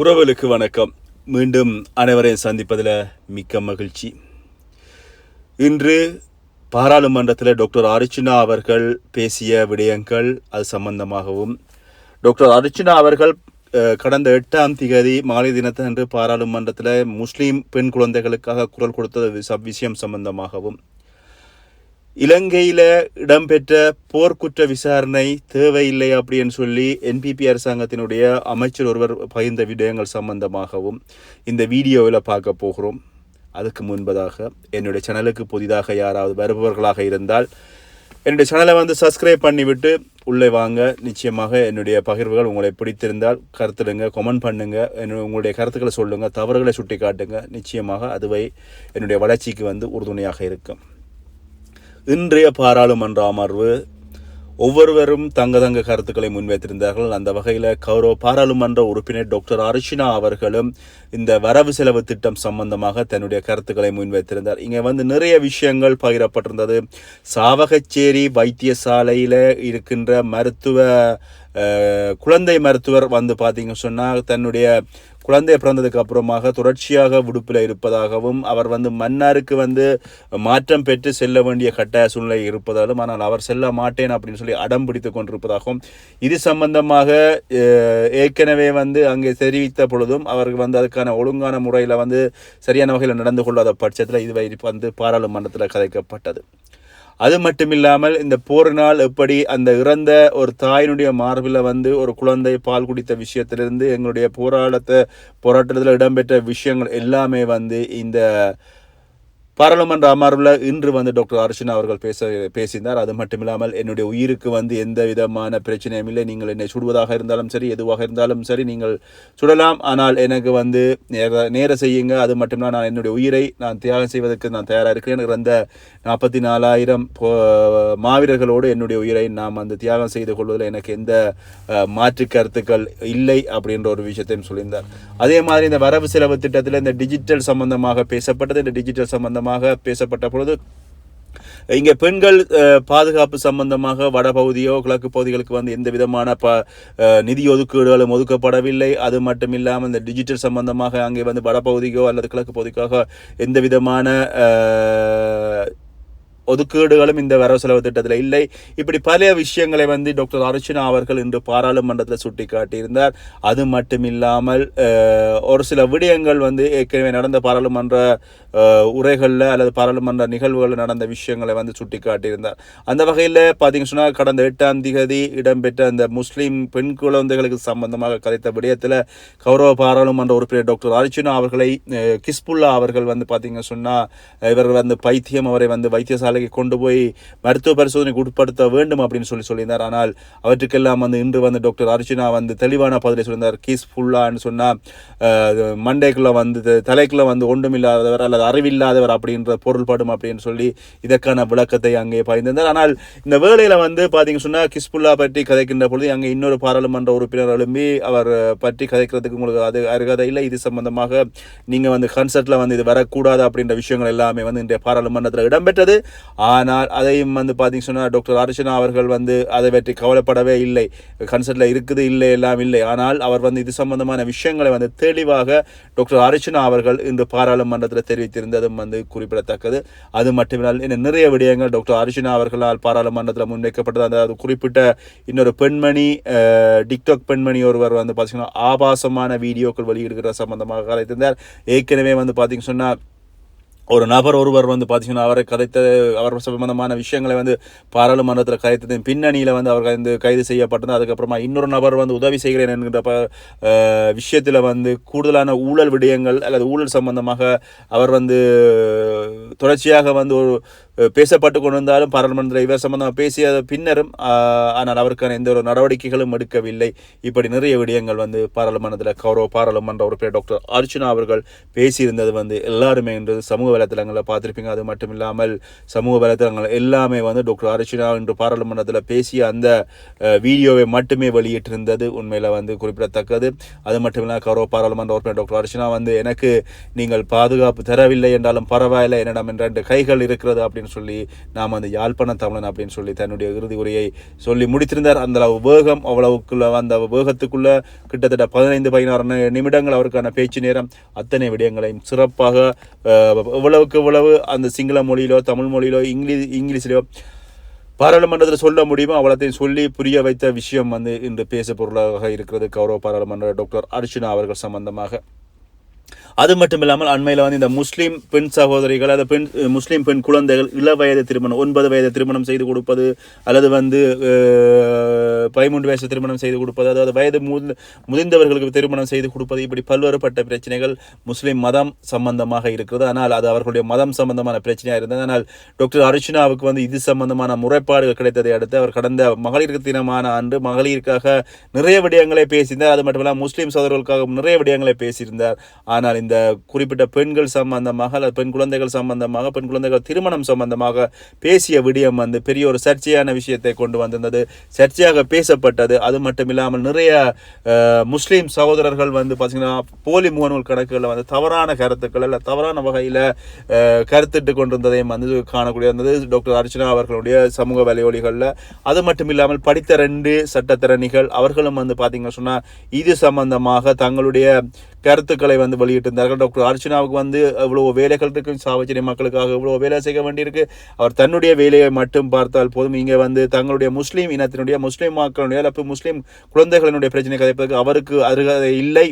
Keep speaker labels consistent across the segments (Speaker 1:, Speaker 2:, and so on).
Speaker 1: உறவுகளுக்கு வணக்கம். மீண்டும் அனைவரையும் சந்திப்பதில் மிக்க மகிழ்ச்சி. இன்று பாராளுமன்றத்தில் டாக்டர் அர்ச்சுனா அவர்கள் பேசிய விடயங்கள் அது சம்பந்தமாகவும் டாக்டர் அர்ச்சுனா அவர்கள் கடந்த எட்டாம் திகதி மாலை தினத்தன்று பாராளுமன்றத்தில் முஸ்லீம் பெண் குழந்தைகளுக்காக குரல் கொடுத்த விஷயம் சம்பந்தமாகவும் இலங்கையில் இடம்பெற்ற போர்க்குற்ற விசாரணை தேவையில்லை அப்படின்னு சொல்லி என்பிபி அரசாங்கத்தினுடைய அமைச்சர் ஒருவர் பகிர்ந்த விடயங்கள் சம்பந்தமாகவும் இந்த வீடியோவில் பார்க்க போகிறோம். அதுக்கு முன்பதாக என்னுடைய சேனலுக்கு புதிதாக யாராவது வருபவர்களாக இருந்தால் என்னுடைய சேனலை வந்து சப்ஸ்கிரைப் பண்ணிவிட்டு உள்ளே வாங்க. நிச்சயமாக என்னுடைய பகிர்வுகள் உங்களை பிடித்திருந்தால் கருத்துடுங்க கமெண்ட் பண்ணுங்கள் என்னுடைய உங்களுடைய கருத்துக்களை சொல்லுங்கள் தவறுகளை சுட்டி காட்டுங்க நிச்சயமாக அதுவை என்னுடைய வளர்ச்சிக்கு வந்து உறுதுணையாக இருக்கும். இன்றைய பாராளுமன்ற அமர்வு ஒவ்வொருவரும் தங்க தங்க கருத்துக்களை முன்வைத்திருந்தார்கள். அந்த வகையில் கௌரவ பாராளுமன்ற உறுப்பினர் டாக்டர் அரிஷினா அவர்களும் இந்த வரவு செலவு திட்டம் சம்பந்தமாக தன்னுடைய கருத்துக்களை முன்வைத்திருந்தார். இங்கே வந்து நிறைய விஷயங்கள் பகிரப்பட்டிருந்தது. சாவகச்சேரி வைத்தியசாலையில் இருக்கின்ற மருத்துவ குழந்தை மருத்துவர் வந்து பார்த்தீங்க சொன்னால் தன்னுடைய குழந்தை பிறந்ததுக்கு அப்புறமாக தொடர்ச்சியாக விடுப்பில் இருப்பதாகவும் அவர் வந்து மன்னாருக்கு வந்து மாற்றம் பெற்று செல்ல வேண்டிய கட்டாய சூழ்நிலை இருப்பதாலும் ஆனால் அவர் செல்ல மாட்டேன் அப்படின்னு சொல்லி அடம் பிடித்து கொண்டிருப்பதாகவும் இது சம்பந்தமாக ஏற்கனவே வந்து அங்கே தெரிவித்த பொழுதும் அவருக்கு வந்து அதுக்கான ஒழுங்கான முறையில் வந்து சரியான வகையில் நடந்து கொள்ளாத பட்சத்தில் இது வந்து பாராளுமன்றத்தில் கதைக்கப்பட்டது. அது மட்டும் இல்லாமல் இந்த போரினால் எப்படி அந்த இறந்த ஒரு தாயினுடைய மார்பில் வந்து ஒரு குழந்தை பால் குடித்த விஷயத்திலிருந்து எங்களுடைய போராட்டத்தை போராட்டத்தில் இடம்பெற்ற விஷயங்கள் எல்லாமே வந்து இந்த பாராளுமன்ற அமர்வில் இன்று வந்து டாக்டர் அர்ச்சனா அவர்கள் பேச பேசினார். அது மட்டுமில்லாமல் என்னுடைய உயிருக்கு வந்து எந்த விதமான பிரச்சனையும் இல்லை. நீங்கள் என்னை சுடுவதாக இருந்தாலும் சரி எதுவாக இருந்தாலும் சரி நீங்கள் சுடலாம். ஆனால் எனக்கு வந்து நேர நேர செய்யுங்க. அது மட்டும் நான் என்னுடைய உயிரை நான் தியாகம் செய்வதற்கு நான் தயாராக இருக்கிறேன். எனக்கு அந்த நாற்பத்தி நாலாயிரம் மாவீரர்களோடு என்னுடைய உயிரை நாம் வந்து தியாகம் செய்து கொள்வதில் எனக்கு எந்த மாற்று கருத்துக்கள் இல்லை அப்படின்ற ஒரு விஷயத்தையும் சொல்லியிருந்தார். அதே மாதிரி இந்த வரவு செலவு திட்டத்தில் இந்த டிஜிட்டல் சம்பந்தமாக பேசப்பட்டது. இந்த டிஜிட்டல் சம்பந்தமாக பேசப்பட்ட பொழுது இங்கே பெண்கள் பாதுகாப்பு சம்பந்தமாக வடபகுதியோ கிழக்கு பகுதிகளுக்கு வந்து எந்த விதமான ப நிதி ஒதுக்கீடுகளும் ஒதுக்கப்படவில்லை. அது மட்டும் இல்லாமல் இந்த டிஜிட்டல் சம்பந்தமாக அங்கே வந்து வடபகுதிக்கோ அல்லது கிழக்கு பகுதிக்காக எந்த விதமான ஒதுக்கீடுகளும் இந்த வரவு செலவு திட்டத்தில் இல்லை. இப்படி பல விஷயங்களை வந்து டாக்டர் அர்ச்சனா அவர்கள் இன்று பாராளுமன்றத்தில் சுட்டிக்காட்டியிருந்தார். அது மட்டும் இல்லாமல் ஒரு சில விடயங்கள் வந்து ஏற்கனவே நடந்த பாராளுமன்ற உரைகளில் அல்லது பாராளுமன்ற நிகழ்வுகளில் நடந்த விஷயங்களை வந்து சுட்டிக்காட்டியிருந்தார். அந்த வகையில் பார்த்தீங்க சொன்னால் கடந்த எட்டாம் திகதி இடம்பெற்ற அந்த முஸ்லீம் பெண் குழந்தைகளுக்கு சம்பந்தமாக கதைத்த விடயத்தில் கௌரவ பாராளுமன்ற உறுப்பினர் டாக்டர் அர்ச்சனா அவர்களை கிஸ்புல்லா அவர்கள் வந்து பார்த்தீங்க சொன்னால் இவர் வந்து பைத்தியம் அவரை வந்து வைத்தியசாலை வைத்தியசாலைக்கு கொண்டு போய் மருத்துவ பரிசோதனைக்கு உட்படுத்த வேண்டும் அப்படின்னு சொல்லி சொல்லியிருந்தார். ஆனால் அவற்றுக்கெல்லாம் வந்து இன்று வந்து டாக்டர் அர்ச்சனா வந்து தெளிவான பதிலை சொல்லியிருந்தார். கீஸ் ஃபுல்லான்னு சொன்னால் மண்டைக்குள்ளே வந்து தலைக்குள்ளே வந்து ஒன்றுமில்லாதவர் அல்லது அறிவில்லாதவர் அப்படின்ற பொருள்படும் அப்படின்னு சொல்லி இதற்கான விளக்கத்தை அங்கே பகிர்ந்திருந்தார் ஆனால் இந்த வேளையில் வந்து பார்த்தீங்க சொன்னால் கிஸ்புல்லா பற்றி கதைக்கின்ற பொழுது அங்கே இன்னொரு பாராளுமன்ற உறுப்பினர் எழும்பி அவர் பற்றி கதைக்கிறதுக்கு உங்களுக்கு அது அருகதை இல்லை. இது சம்பந்தமாக நீங்கள் வந்து கன்சர்ட்டில் வந்து இது வரக்கூடாது அப்படின்ற விஷயங்கள் எல்லாமே வந்து இன்றைய பாராளுமன்றத்தில் இடம்பெற்றது. ஆனால் அதையும் வந்து பார்த்தீங்க சொன்னால் டாக்டர் அர்ச்சனா அவர்கள் வந்து அதை பற்றி கவலைப்படவே இல்லை. கன்சர்ட்டில் இருக்குது இல்லை எல்லாம் இல்லை. ஆனால் அவர் வந்து இது சம்பந்தமான விஷயங்களை வந்து தெளிவாக டாக்டர் அர்ச்சனா அவர்கள் இன்று பாராளுமன்றத்தில் தெரிவித்திருந்ததும் வந்து குறிப்பிடத்தக்கது. அது மட்டுமில்லாமல் இன்னும் நிறைய விடயங்கள் டாக்டர் அர்ச்சனா அவர்களால் பாராளுமன்றத்தில் முன்வைக்கப்பட்டது. அந்த அது குறிப்பிட்ட இன்னொரு பெண்மணி டிக்டாக் பெண்மணி ஒருவர் வந்து பார்த்தீங்கன்னா ஆபாசமான வீடியோக்கள் வெளியிடுகிற சம்பந்தமாக கலைத்திருந்தார் ஏற்கனவே வந்து பார்த்தீங்க சொன்னால் ஒரு நபர் ஒருவர் வந்து பார்த்தீங்கன்னா அவரை கதைத்த அவர் சம்பந்தமான விஷயங்களை வந்து பாராளுமன்றத்தில் கதைத்ததின் பின்னணியில் வந்து அவர் வந்து கைது செய்யப்பட்டது அதுக்கப்புறமா இன்னொரு நபர் வந்து உதவி செய்கிறேன் என்கின்ற ப விஷயத்தில் வந்து கூடுதலான ஊழல் விடயங்கள் அல்லது ஊழல் சம்பந்தமாக அவர் வந்து தொடர்ச்சியாக வந்து ஒரு பேசப்பட்டு கொண்டிருந்தாலும் பாராளுமன்றத்தில் இவர் சம்பந்தமாக பேசிய பின்னரும் ஆனால் அவருக்கான எந்த ஒரு நடவடிக்கைகளும் எடுக்கவில்லை. இப்படி நிறைய விடயங்கள் வந்து பாராளுமன்றத்தில் கௌரவ பாராளுமன்ற உறுப்பினர் டாக்டர் அர்ச்சனா அவர்கள் பேசியிருந்தது வந்து எல்லாருமே என்று சமூக வலைத்தளங்களில் பார்த்துருப்பீங்க. அது மட்டும் இல்லாமல் சமூக வலைத்தளங்கள் எல்லாமே வந்து டாக்டர் அர்ச்சனா என்று பாராளுமன்றத்தில் பேசிய அந்த வீடியோவை மட்டுமே வெளியிட்டிருந்தது. உண்மையில் வந்து குறிப்பிடத்தக்கது. அது மட்டும் இல்லாமல் கௌரவ பாராளுமன்ற உறுப்பினர் டாக்டர் அர்ச்சனா வந்து எனக்கு நீங்கள் பாதுகாப்பு தரவில்லை என்றாலும் பரவாயில்லை. என்னிடம் ரெண்டு கைகள் இருக்கிறது அப்படின்னு அப்படின்னு சொல்லி நாம் அந்த யாழ்ப்பாண தமிழன் அப்படின்னு சொல்லி தன்னுடைய இறுதி உரையை சொல்லி முடித்திருந்தார். அந்த அளவு வேகம் அவ்வளவுக்குள்ள அந்த வேகத்துக்குள்ள கிட்டத்தட்ட பதினைந்து பதினாறு நிமிடங்கள் அவருக்கான பேச்சு நேரம். அத்தனை விடயங்களையும் சிறப்பாக எவ்வளவுக்கு எவ்வளவு அந்த சிங்கள மொழியிலோ தமிழ் மொழியிலோ இங்கிலீஷ் இங்கிலீஷிலோ பாராளுமன்றத்தில் சொல்ல முடியுமோ அவ்வளத்தையும் சொல்லி புரிய வைத்த விஷயம் வந்து இன்று பேச பொருளாக இருக்கிறது. கௌரவ பாராளுமன்ற டாக்டர் அர்ச்சுனா அவர்கள் சம்பந்தமாக. அது மட்டும் இல்லாமல் அண்மையில் வந்து இந்த முஸ்லீம் பெண் சகோதரிகள் அந்த பெண் முஸ்லீம் பெண் குழந்தைகள் இள வயது திருமணம் ஒன்பது வயது திருமணம் செய்து கொடுப்பது அல்லது வந்து பதிமூன்று வயசு திருமணம் செய்து கொடுப்பது அதாவது வயது முதிர்ந்தவர்களுக்கு திருமணம் செய்து கொடுப்பது இப்படி பல்வேறுபட்ட பிரச்சனைகள் முஸ்லீம் மதம் சம்பந்தமாக இருக்கிறது ஆனால் அது அவர்களுடைய மதம் சம்பந்தமான பிரச்சனையாக இருந்தது. ஆனால் டாக்டர் அர்ச்சுனாவுக்கு வந்து இது சம்பந்தமான முறைப்பாடுகள் கிடைத்ததை அடுத்து அவர் கடந்த மகளிர் தினமான அன்று மகளிருக்காக நிறைய விடயங்களை பேசியிருந்தார். அது மட்டும் இல்லாமல் முஸ்லீம் சகோதரர்களுக்காக நிறைய விடயங்களை பேசியிருந்தார். ஆனால் இந்த இந்த குறிப்பிட்ட பெண்கள் சம்பந்தமாக அல்லது பெண் குழந்தைகள் சம்பந்தமாக பெண் குழந்தைகள் திருமணம் சம்பந்தமாக பேசிய விடயம் வந்து பெரிய ஒரு சர்ச்சையான விஷயத்தை கொண்டு வந்திருந்தது. சர்ச்சையாக பேசப்பட்டது. அது மட்டும் இல்லாமல் நிறைய முஸ்லீம் சகோதரர்கள் வந்து பார்த்தீங்கன்னா போலி முகநூல் கணக்குகளில் வந்து தவறான கருத்துக்கள் அல்ல தவறான வகையில் கருத்திட்டு கொண்டிருந்ததையும் வந்து காணக்கூடிய இருந்தது. டாக்டர் அர்ச்சனா அவர்களுடைய சமூக வலையொலிகளில். அது மட்டும் இல்லாமல் படித்த ரெண்டு சட்டத்திறனிகள் அவர்களும் வந்து பார்த்தீங்கன்னா சொன்னால் இது சம்பந்தமாக தங்களுடைய கருத்துக்களை வந்து வெளியிட்டிருந்தார்கள். டாக்டர் அர்ச்சனாவுக்கு வந்து இவ்வளோ வேலைகள் இருக்கு சாவச்சேரி மக்களுக்காக இவ்வளோ வேலை செய்ய வேண்டியிருக்கு. அவர் தன்னுடைய வேலையை மட்டும் பார்த்தால் போதும். இங்கே வந்து தங்களுடைய முஸ்லீம் இனத்தினுடைய முஸ்லீம் மக்களுடைய அல்லது முஸ்லீம் குழந்தைகளினுடைய பிரச்சனை கதைப்பதற்கு அவருக்கு அருகதை இல்லை.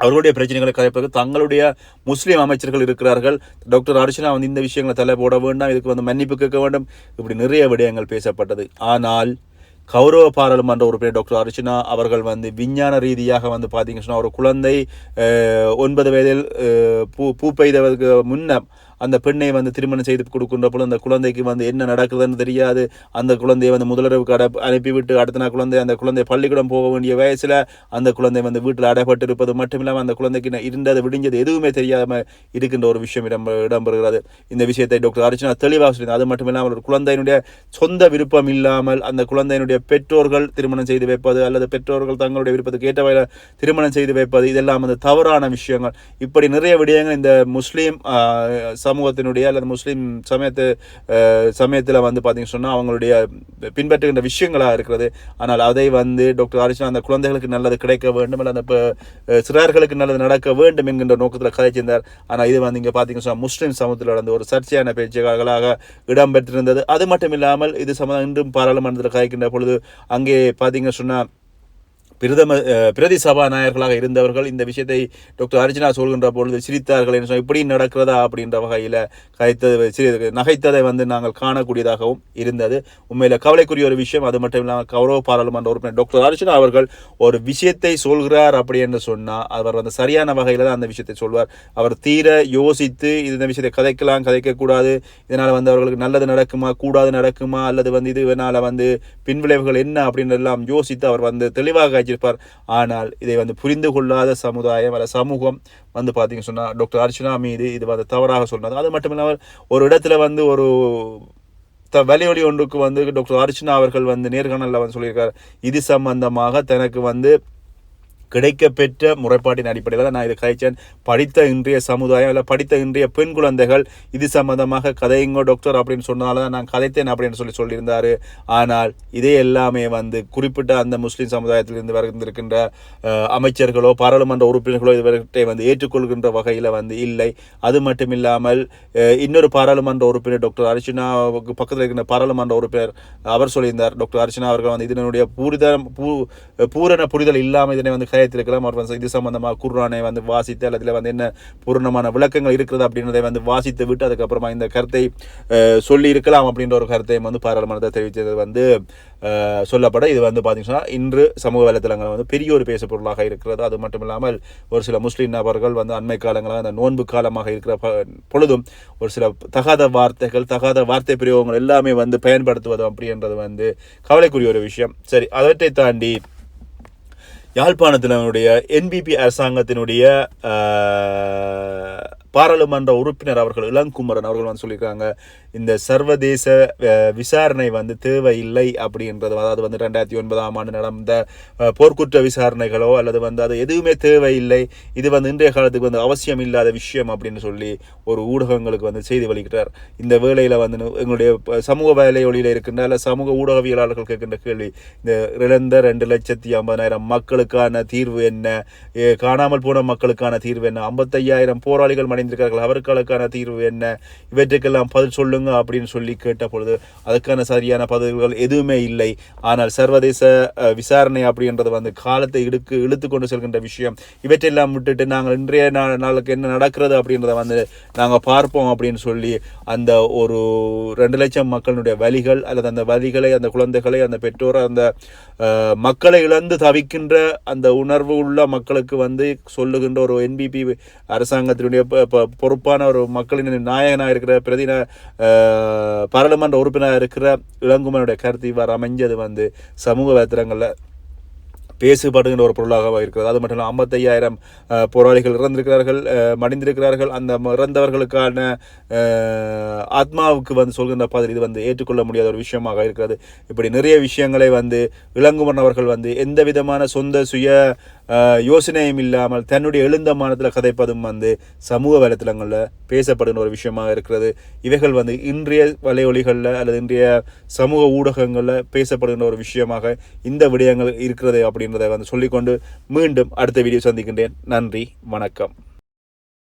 Speaker 1: அவர்களுடைய பிரச்சனைகளை கதைப்பதற்கு தங்களுடைய முஸ்லீம் அமைச்சர்கள் இருக்கிறார்கள். டாக்டர் அர்ச்சனா வந்து இந்த விஷயங்களை தலை போட வேண்டாம் இதுக்கு வந்து மன்னிப்பு கேட்க வேண்டும். இப்படி நிறைய விடயங்கள் பேசப்பட்டது. ஆனால் கௌரவ பாராளுமன்ற உறுப்பினர் டாக்டர் அர்ச்சனா அவர்கள் வந்து விஞ்ஞான ரீதியாக வந்து பார்த்தீங்கன்னு சொன்னால் ஒரு குழந்தை ஒன்பது வயதில் பூ பூ பெய்தவருக்கு முன்ன அந்த பெண்ணை வந்து திருமணம் செய்து கொடுக்கின்ற பொழுது அந்த குழந்தைக்கு வந்து என்ன நடக்குதுன்னு தெரியாது. அந்த குழந்தையை வந்து முதலுறவுக்கு அட அனுப்பிவிட்டு அடுத்த நாள் குழந்தை அந்த குழந்தை பள்ளிக்கூடம் போக வேண்டிய வயசில் அந்த குழந்தை வந்து வீட்டில் அடைப்பட்டிருப்பது மட்டும் இல்லாமல் அந்த குழந்தைக்கு இருந்தது விடிஞ்சது எதுவுமே தெரியாமல் இருக்கின்ற ஒரு விஷயம் இடம் இடம்பெறுகிறது. இந்த விஷயத்தை டாக்டர் அர்ச்சனா தெளிவாக சொல்லியிருந்தார். அது மட்டும் இல்லாமல் ஒரு குழந்தையினுடைய சொந்த விருப்பம் இல்லாமல் அந்த குழந்தையினுடைய பெற்றோர்கள் திருமணம் செய்து வைப்பது அல்லது பெற்றோர்கள் தங்களுடைய விருப்பத்துக்கு ஏற்ற வகையில் திருமணம் செய்து வைப்பது இதெல்லாம் வந்து தவறான விஷயங்கள். இப்படி நிறைய விடயங்கள் இந்த முஸ்லீம் சமூகத்தினுடைய அல்லது முஸ்லீம் சமயத்து சமயத்தில் வந்து பார்த்தீங்கன்னு சொன்னால் அவங்களுடைய பின்பற்றுகின்ற விஷயங்களாக இருக்கிறது. ஆனால் அதை வந்து டாக்டர் அர்ச்சனா அந்த குழந்தைகளுக்கு நல்லது கிடைக்க வேண்டும் அல்லது அந்த சிறார்களுக்கு நல்லது நடக்க வேண்டும் என்கின்ற நோக்கத்தில் கதைச்சிருந்தார் ஆனால் இது வந்து இங்கே பார்த்தீங்கன்னு சொன்னால் முஸ்லீம் சமூகத்தில் நடந்த ஒரு சர்ச்சையான பேச்சுகளாக இடம்பெற்றிருந்தது. அது மட்டும் இல்லாமல் இது சம்பந்தம் இன்றும் பாராளுமன்றத்தில் கதைக்கின்ற பொழுது அங்கே பார்த்தீங்கன்னு சொன்னால் பிரதம பிரதி சபாநாயகர்களாக இருந்தவர்கள் இந்த விஷயத்தை டாக்டர் அர்ஜுனா சொல்கின்ற பொழுது சிரித்தார்கள் என்று சொன்னால் இப்படி நடக்கிறதா அப்படின்ற வகையில் கதைத்தது நகைத்ததை வந்து நாங்கள் காணக்கூடியதாகவும் இருந்தது. உண்மையில் கவலைக்குரிய ஒரு விஷயம் அது மட்டும் இல்லாமல் கௌரவ பாராளுமன்ற உறுப்பினர் டாக்டர் அர்ஜுனா அவர்கள் ஒரு விஷயத்தை சொல்கிறார் அப்படி என்று சொன்னால் அவர் வந்து சரியான வகையில் தான் அந்த விஷயத்தை சொல்வார். அவர் தீர யோசித்து இந்த விஷயத்தை கதைக்கலாம் கதைக்கக்கூடாது இதனால் வந்து அவர்களுக்கு நல்லது நடக்குமா கூடாது நடக்குமா அல்லது வந்து இதனால் வந்து பின்விளைவுகள் என்ன அப்படின்னு எல்லாம் யோசித்து அவர் வந்து தெளிவாக வச்சிருப்பார் ஆனால் இதை வந்து புரிந்து கொள்ளாத சமுதாயம் அல்ல சமூகம் வந்து பார்த்தீங்க சொன்னால் டாக்டர் அர்ச்சனா மீது இது வந்து தவறாக சொன்னது அது மட்டும் இல்லாமல் ஒரு இடத்துல வந்து ஒரு த வலியொலி ஒன்றுக்கு வந்து டாக்டர் அர்ச்சனா அவர்கள் வந்து நேர்காணலில் வந்து சொல்லியிருக்கார். இது சம்பந்தமாக தனக்கு வந்து கிடைக்கப்பெற்ற முறைப்பாட்டின் அடிப்படையில் தான் நான் இதை கழிச்சேன் படித்த இன்றைய சமுதாயம் இல்லை படித்த இன்றைய பெண் குழந்தைகள் இது சம்பந்தமாக கதையுங்கோ டாக்டர் அப்படின்னு சொன்னால தான் நான் கதைத்தேன் அப்படின்னு சொல்லி சொல்லியிருந்தார். ஆனால் இதே எல்லாமே வந்து குறிப்பிட்ட அந்த முஸ்லீம் சமுதாயத்திலிருந்து வந்திருக்கின்ற அமைச்சர்களோ பாராளுமன்ற உறுப்பினர்களோ இவர்கிட்ட வந்து ஏற்றுக்கொள்கின்ற வகையில் வந்து இல்லை. அது மட்டும் இல்லாமல் இன்னொரு பாராளுமன்ற உறுப்பினர் டாக்டர் அர்ச்சனாவுக்கு பக்கத்தில் இருக்கின்ற பாராளுமன்ற உறுப்பினர் அவர் சொல்லியிருந்தார். டாக்டர் அர்ச்சனா அவர்கள் வந்து இதனுடைய பூரிதம் பூ பூரண புரிதல் இல்லாமல் இதனை வந்து கயத்திருக்கலாம் அவர் வந்து இது சம்பந்தமாக குர்ஆனை வந்து வாசித்து அல்லது வந்து என்ன பூர்ணமான விளக்கங்கள் இருக்கிறது அப்படின்றதை வந்து வாசித்து விட்டு அதுக்கப்புறமா இந்த கருத்தை சொல்லி இருக்கலாம் அப்படின்ற ஒரு கருத்தையும் வந்து பாராளுமன்றத்தை தெரிவித்தது வந்து சொல்லப்பட இது வந்து பார்த்தீங்கன்னா இன்று சமூக வலைத்தளங்கள் வந்து பெரிய ஒரு பேசு பொருளாக இருக்கிறது. அது மட்டும் இல்லாமல் ஒரு சில முஸ்லீம் நபர்கள் வந்து அண்மை காலங்களாக அந்த நோன்பு காலமாக இருக்கிற பொழுதும் ஒரு சில தகாத வார்த்தைகள் தகாத வார்த்தை பிரயோகங்கள் எல்லாமே வந்து பயன்படுத்துவது அப்படின்றது வந்து கவலைக்குரிய ஒரு விஷயம். சரி அவற்றை தாண்டி யாழ்ப்பாணத்தினுடைய என்பிபி அரசாங்கத்தினுடைய பாராளுமன்ற உறுப்பினர் அவர்கள் இளங்குமரன் அவர்கள் வந்து சொல்லியிருக்காங்க. இந்த சர்வதேச விசாரணை வந்து தேவையில்லை அப்படின்றது அதாவது வந்து ரெண்டாயிரத்தி ஒன்பதாம் ஆண்டு நடந்த போர்க்குற்ற விசாரணைகளோ அல்லது வந்து அது எதுவுமே தேவையில்லை இது வந்து இன்றைய காலத்துக்கு வந்து அவசியம் இல்லாத விஷயம் அப்படின்னு சொல்லி ஒரு ஊடகங்களுக்கு வந்து செய்தி வெளியிட்டார். இந்த வேலையில் வந்து எங்களுடைய சமூக வேலையொலியில் இருக்கின்ற அல்ல சமூக ஊடகவியலாளர்கள் கேட்கின்ற கேள்வி இந்த இழந்த ரெண்டு லட்சத்தி ஐம்பதாயிரம் மக்களுக்கான தீர்வு என்ன? ஏ, காணாமல் போன மக்களுக்கான தீர்வு என்ன? ஐம்பத்தையாயிரம் போராளிகள் மடைந்திருக்கிறார்கள் அவர்களுக்கான தீர்வு என்ன? இவற்றுக்கெல்லாம் பதில் சொல்லுங்க அப்படின்னு சொல்லி கேட்ட பொழுது அதுக்கான சரியான பதில்கள் எதுவுமே இல்லை. ஆனால் சர்வதேச விசாரணை அப்படின்றது வந்து காலத்தை இழுக்கு இழுத்து கொண்டு செல்கின்ற விஷயம். இவற்றையெல்லாம் விட்டுட்டு நாங்கள் இன்றைய நா- நாளுக்கு என்ன நடக்கிறது அப்படின்றத வந்து நாங்கள் பார்ப்போம் அப்படின்னு சொல்லி அந்த ஒரு ரெண்டு லட்சம் மக்களுடைய வலிகள் அல்லது அந்த வலிகளை அந்த குழந்தைகளை அந்த பெற்றோர் அந்த மக்களை இழந்து தவிக்கின்ற அந்த உணர்வு உள்ள மக்களுக்கு வந்து சொல்லுகின்ற ஒரு என்பிபி அரசாங்கத்தினுடைய பொறுப்பான ஒரு மக்களின் நாயகனாக இருக்கிற பிரதின பாராளுமன்ற உறுப்பினராக இருக்கிற இளங்குமனுடைய கருத்து இவ்வாறு அமைஞ்சது வந்து சமூக வலைத்தளங்களில் பேசுபடுகின்ற ஒரு பொருளாக இருக்கிறது. அது மட்டும் இல்லாமல் ஐம்பத்தையாயிரம் போராளிகள் இறந்திருக்கிறார்கள் மடிந்திருக்கிறார்கள். அந்த இறந்தவர்களுக்கான ஆத்மாவுக்கு வந்து சொல்கின்ற பதில் இது வந்து ஏற்றுக்கொள்ள முடியாத ஒரு விஷயமாக இருக்கிறது. இப்படி நிறைய விஷயங்களை வந்து இளங்குமரன் அவர்கள் வந்து எந்த விதமான சொந்த சுய யோசனையும் இல்லாமல் தன்னுடைய எழுந்த மானத்தில் கதைப்பதும் வந்து சமூக வலைத்தளங்களில் பேசப்படுகின்ற ஒரு விஷயமாக இருக்கிறது. இவைகள் வந்து இன்றைய வலையொலிகளில் அல்லது இன்றைய சமூக ஊடகங்களில் பேசப்படுகின்ற ஒரு விஷயமாக இந்த விடயங்கள் இருக்கிறது என்பதை வந்து சொல்லிக்கொண்டு மீண்டும் அடுத்த வீடியோ சந்திக்கின்றேன். நன்றி வணக்கம்.